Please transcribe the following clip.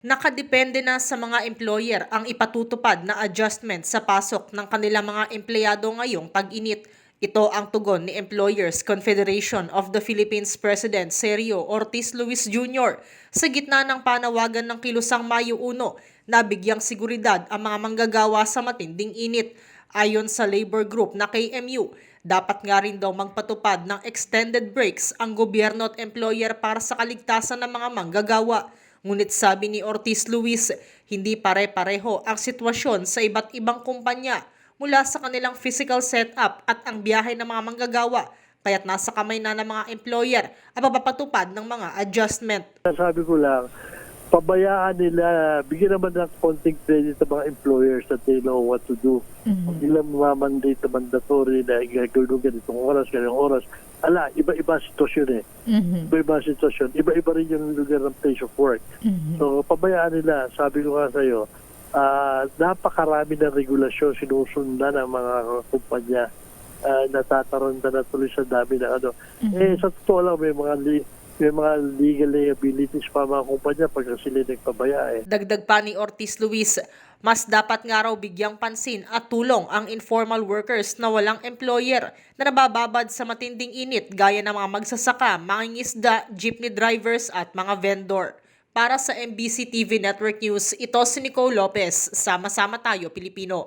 Nakadepende na sa mga employer ang ipatutupad na adjustment sa pasok ng kanilang mga empleyado ngayong tag-init. Ito ang tugon ni Employers Confederation of the Philippines President Sergio Ortiz Luis Jr. sa gitna ng panawagan ng kilusang Mayo 1 na bigyang seguridad ang mga manggagawa sa matinding init. Ayon sa labor group na KMU, dapat nga rin daw magpatupad ng extended breaks ang gobyerno at employer para sa kaligtasan ng mga manggagawa. Ngunit sabi ni Ortiz Luis, hindi pare-pareho ang sitwasyon sa iba't ibang kumpanya mula sa kanilang physical setup at ang biyahe ng mga manggagawa kaya't nasa kamay na ng mga employer ang papapatupad ng mga adjustment. Sabi ko lang, pabayaan nila, bigyan naman ng konting credit sa mga employers that they know what to do. Huwag nila mamandate na mandatory na gagawin ganitong oras, ganitong oras. Ala, iba-iba sitwasyon eh. Iba-iba ang sitwasyon. Iba-iba rin yung lugar ng place of work. So, pabayaan nila. Sabi ko nga sa'yo, ah napakarami ng regulasyon sinusundan ng mga kumpanya uh, natataronda na tuloy sa dami ng ano. Eh, sa totoo lang, may mga li- may mga legal liabilities pa mga kumpanya pag sila nagpabaya eh. Dagdag pa ni Ortiz Luis, mas dapat nga raw bigyang pansin at tulong ang informal workers na walang employer na nabababad sa matinding init gaya ng mga magsasaka, mangingisda, jeepney drivers at mga vendor. Para sa MBC TV Network News, ito si Nicole Lopez. Sama-sama tayo, Pilipino.